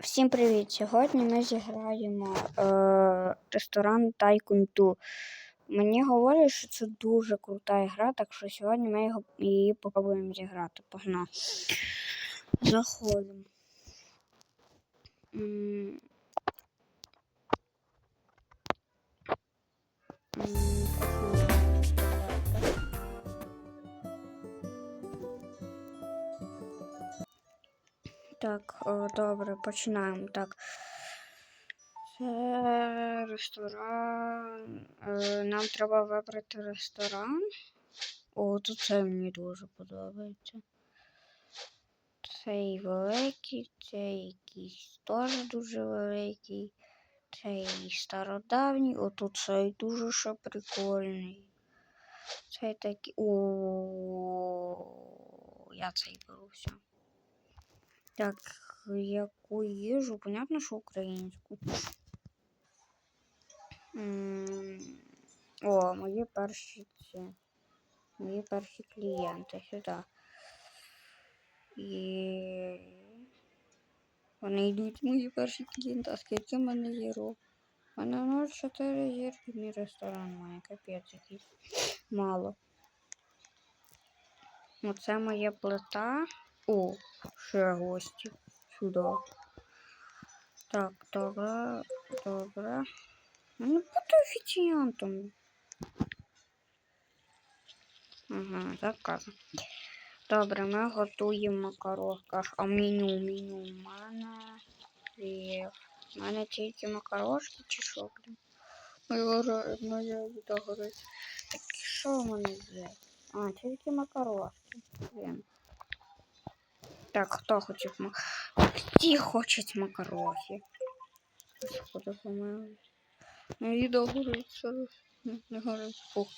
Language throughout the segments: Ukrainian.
Всім привіт! Сьогодні ми зіграємо е, ресторан Tycoon 2. Мені говорять, що це дуже крута гра, так що сьогодні ми його, її попробуємо зіграти. Погнали. Заходимо. М. Так, добре, починаємо. Так. Це ресторан. Е, Нам треба вибрати ресторан. О, тут це мені дуже подобається. Цей великий, цей якийсь теж дуже великий. Цей стародавній, отут цей дуже ще прикольний. Цей такий. О, я цей беру все. Так, яку їжу? Понятно, що українську. О, мої перші ці. Мої перші клієнти сюди. І вони йдуть мої перші клієнти. А скільки в мене зірок? У мене 0,4 зірки, мій ресторан має капець якийсь. Мало. Оце моя плита. О, ще гості. Сюди. Так, добре, добре. Ну, бути офіціантом. Ага, заказано. Добре, ми готуємо макарон. Каш, а меню, меню у мене є. У мене тільки макарошки чи що, блін? Моя, моя їда горить. Так що в мене є? А, тільки макарошки. Блін. Так, хто хоче мак... Всі хочуть макарохи. Господи, помилуй. Їда горить, зараз не горить. Фух.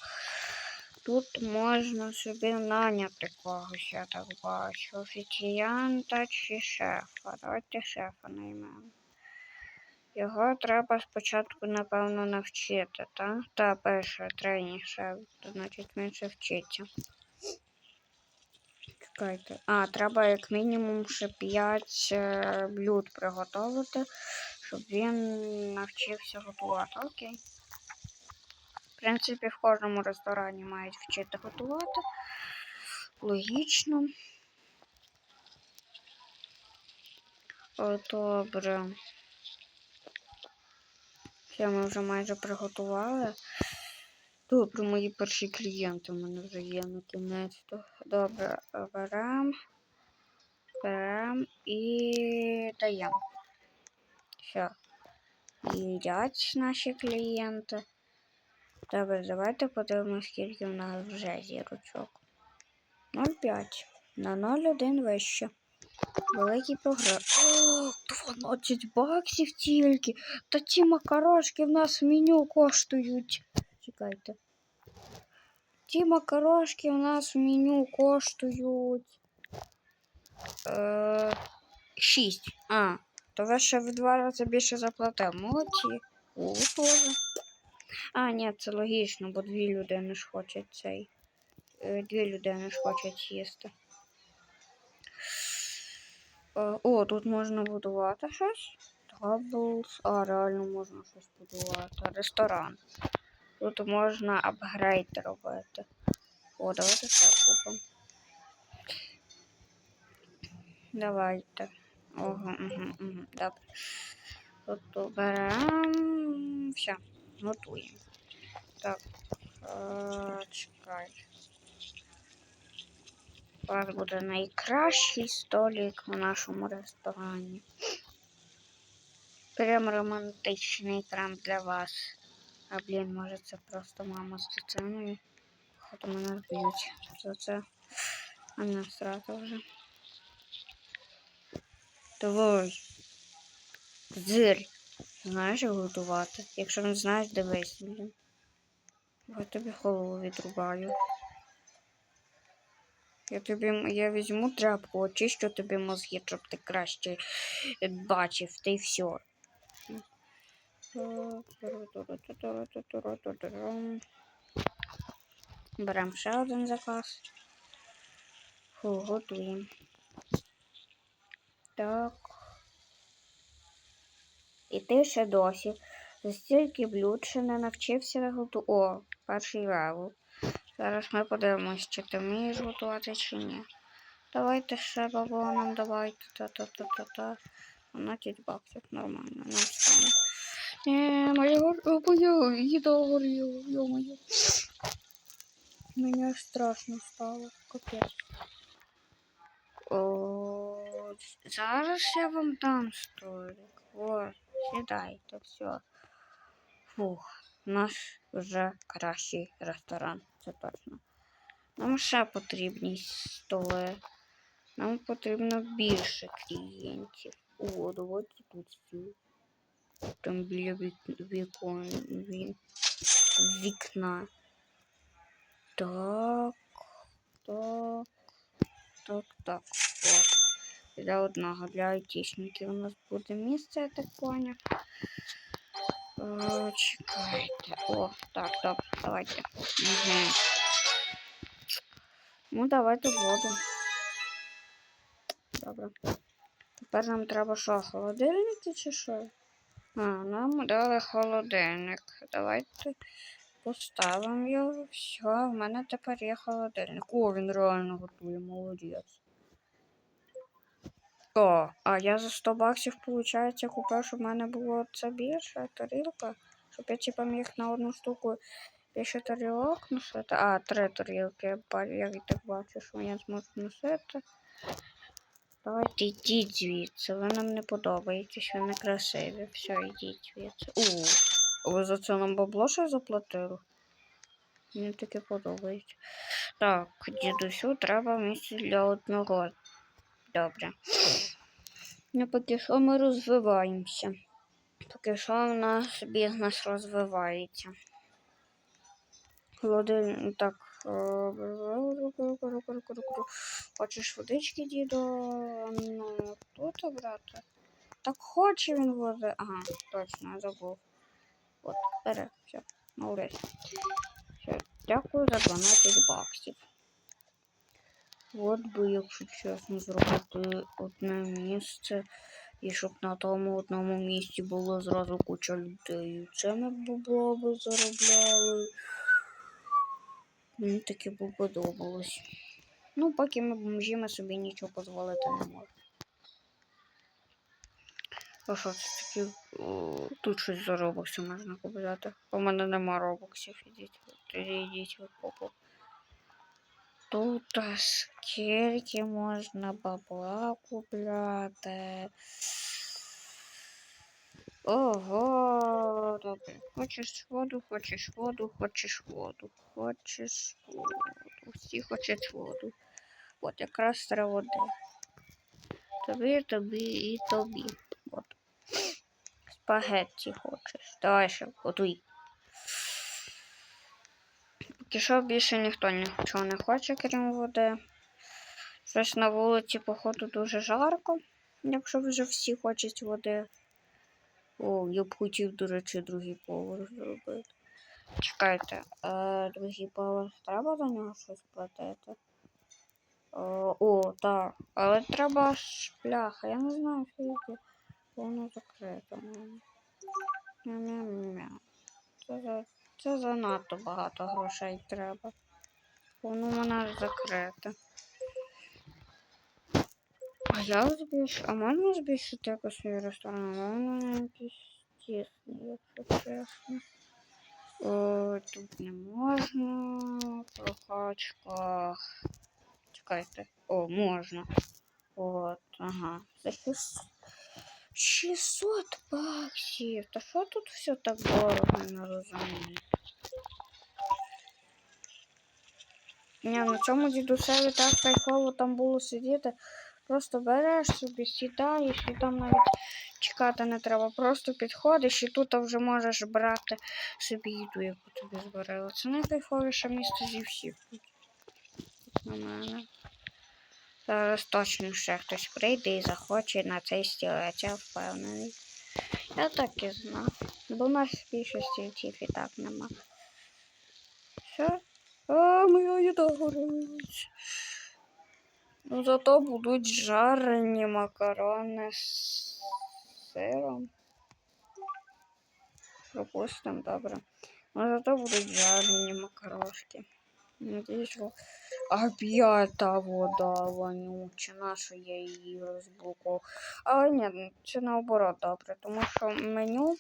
Тут можна собі наняти когось, я так бачу. Офіціанта чи шефа. Давайте шефа наймемо. Його треба спочатку, напевно, навчити, так? Та перше тренінг шеф, значить ще вчиться. Чекайте. А, треба як мінімум ще 5 блюд приготувати, щоб він навчився готувати. Окей. В принципі, в кожному ресторані мають вчити готувати. Логічно. О, добре. Все, ми вже майже приготували. Добре, мої перші клієнти в мене вже є на кінець. Добре, берем. Берем і даємо. Все. Їдять наші клієнти. Добре, давайте подивимося, скільки в нас вже зірочок. 0,5. На 0,1 вище. Великий прогрес. О, 12 баксів тільки. Та ті макарошки в нас в меню коштують. Чекайте. Ті макарошки у нас в меню коштують. Е, 6. А, то ви ще в два рази більше заплатив. Молодці. О, теж. А, ні, це логічно, бо дві людини ж хочуть цей. Е, Дві людини ж хочуть їсти. Е, О, тут можна будувати щось. Таблс. А, реально можна щось будувати. Ресторан. Тут можна апгрейд робити. О, давайте це купимо. Давайте. Ого, угу, угу, добре. Тут беремо. Все, готуємо. Так. Е, чекай. У вас буде найкращий столик в нашому ресторані. Прям романтичний крем для вас. А блін, може це просто мама з дитиною. Хоч мене вб'ють. За це а не страта вже. Давай. Зир. Знаєш як готувати? Якщо не знаєш, дивись, блін. Я тобі голову відрубаю. Я тобі я візьму тряпку, очищу тобі мозги, щоб ти краще бачив, та й все. Беремо ще один заказ. Готуємо. Так. І ти ще досі за стільки блюд ще не навчився готувати. О, перший левел. Зараз ми подивимось, чи ти вмієш готувати чи ні. Давайте ще бабоном, давайте. Та-та-та-та-та. 12 баксів, нормально, нам стане. Не, моя моя їда ё-моё. Мені аж страшно стало, капець. О, зараз я вам дам столик. Вот, сідайте, все. Фух, наш вже кращий ресторан, це точно. Нам ще потрібні столи. Нам потрібно більше клієнтів. О, давайте тут стіл. Там біля вік... вікон... ві... вікна. Так. Так. Так, так. О. Для одного, для айтішників у нас буде місце, я так поняв. О, чекайте. О, так, добре, давайте. Угу. Ну, давайте воду. Добре. Тепер нам треба що, холодильники чи що? А, нам дали холодильник. Давайте поставимо його. Все, в мене тепер є холодильник. О, він реально готує, молодець. О, а я за 100 баксів, виходить, купив, щоб в мене було це більше тарілка. Щоб я типа міг на одну штуку більше тарілок носити. А, три тарілки, я ба- я так бачу, що я зможу носити. Давайте йдіть звідси, ви нам не подобаєтесь, ви не красиві. Все, йдіть звідси. У, ви за це нам бабло ще заплатили? Мені таке подобається. Так, дідусю треба місце для одного. Добре. Ну, поки що ми розвиваємося. Поки що у нас бізнес розвивається. Холодильник, так. Хочеш водички, діду? Ну, тут брати. Так хоче він води. Ага, точно, я забув. От, бери, все, молодець. Дякую за 12 баксів. От би, якщо чесно, зробити одне місце. І щоб на тому одному місці було зразу куча людей. Це ми б заробляли. Мені таке б подобалось. Ну, поки ми бомжі, ми собі нічого дозволити не можемо. А що це таке? Тут щось за робокси можна купляти. У мене нема робоксів. Ідіть, тоді йдіть в попу. Тут скільки можна бабла купляти. Ого, добре. Хочеш воду, хочеш воду, хочеш воду, хочеш воду. Всі хочуть воду. От якраз треба води. Тобі, тобі і тобі. От. Спагетті хочеш. Давай ще готуй. Поки що більше ніхто нічого не хоче, крім води. Щось на вулиці, походу, дуже жарко, якщо вже всі хочуть води. О, я б хотів, до речі, другий поверх зробити. Чекайте, е, другий поверх треба за нього щось платити? О, о, так. Але треба ж пляха. Я не знаю, скільки воно закрито. Мя-мя-мя. Це, за... Це занадто багато грошей треба. Воно мене закрите. А я збільшу. А можна збільшити якось свій ресторан? А Воно якийсь тісний, якщо чесно. О, тут не можна. Прокачка. Чекайте. О, можна. От, ага. За 600. 600 баксів. Та що тут все так дорого, не розумію. Ні, на цьому дідусеві так кайфово там було сидіти. Просто береш собі, сідаєш і там навіть чекати не треба. Просто підходиш і тут вже можеш брати собі їду, яку тобі зварили. Це найкайфовіше місце зі всіх. На мене. Зараз точно ще хтось прийде і захоче на цей стілець, я впевнений. Я так і знав. Бо в нас більше стільців і так нема. Все. А, моя їда горить. Ну, зато будуть жарені макарони з сиром. пропустимо, добре. Ну зато будуть жарені макарошки. Надіюсь, що опята вода вонюча, наша я її розблокував. Але ні, це наоборот добре, тому що меню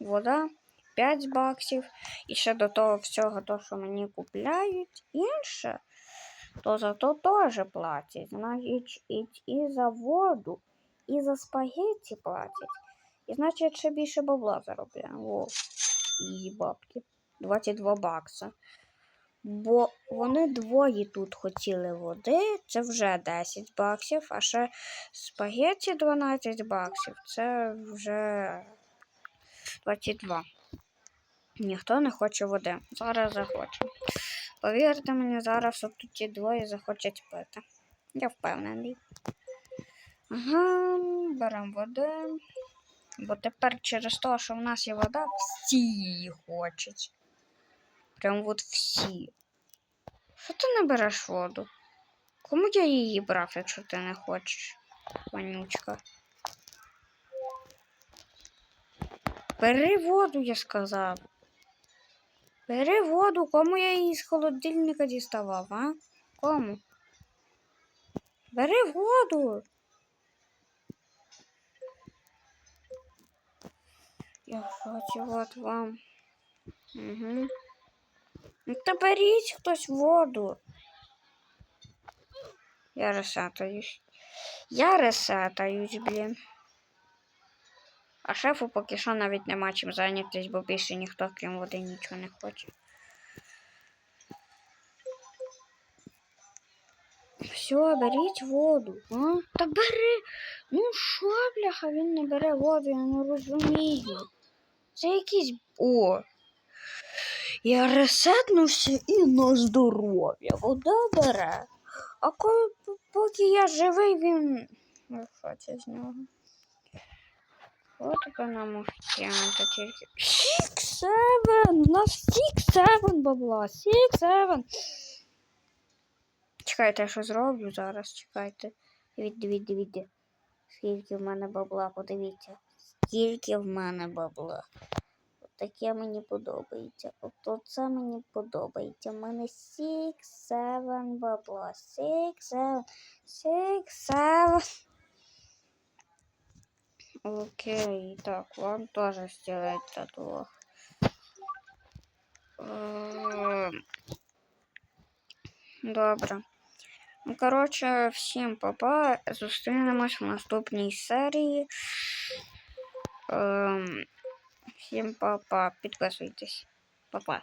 вода 5 баксів. І ще до того всього, то, що мені купляють інше, то за то теж платять. Значить, і, за воду, і за спагетті платять. І значить, ще більше бабла заробляємо. Во, і бабки. 22 бакса. Бо вони двоє тут хотіли води, це вже 10 баксів, а ще спагетті 12 баксів, це вже 22. Ніхто не хоче води. Зараз захоче. Повірте мені, зараз от ті двоє захочуть пити. Я впевнений. Ага, беремо води. Бо тепер через те, що в нас є вода, всі її хочуть. Прям от всі. Що ти не береш воду? Кому я її брав, якщо ти не хочеш, вонючка? Бери воду, я сказав. Бери воду, кому я її з холодильника діставав, а? Кому? Бери воду. Я шоці, от вам. Угу. Ну та беріть хтось воду. Я ресетаюсь. Я ресетаюсь, блін. А шефу поки що навіть нема чим зайнятись, бо більше ніхто крім води нічого не хоче. Все, беріть воду. А? Та бери. Ну що, бляха, він не бере воду, я не розумію. Це якийсь. О. Я ресетнувся і на здоров'я. Вода бере. А коли поки я живий, він. Ну, що це з нього? От нам мухтянка тільки. Сік севен! У нас сік севен бабла. Сік севен. Чекайте, я що зроблю зараз, чекайте. Дивіться, дивіться, дивіться. Скільки в мене бабла, подивіться. Скільки в мене бабла. Таке мені подобається. От це мені подобається. У мене 6, 7 бабла. 6, 7, 6, 7. Окей, так, вам тоже сделать татуаж. Ем, Добре. Ну, коротше, всім папа. Зустрінемось в наступній серії. Ем, Всім папа. Підписуйтесь. Папа.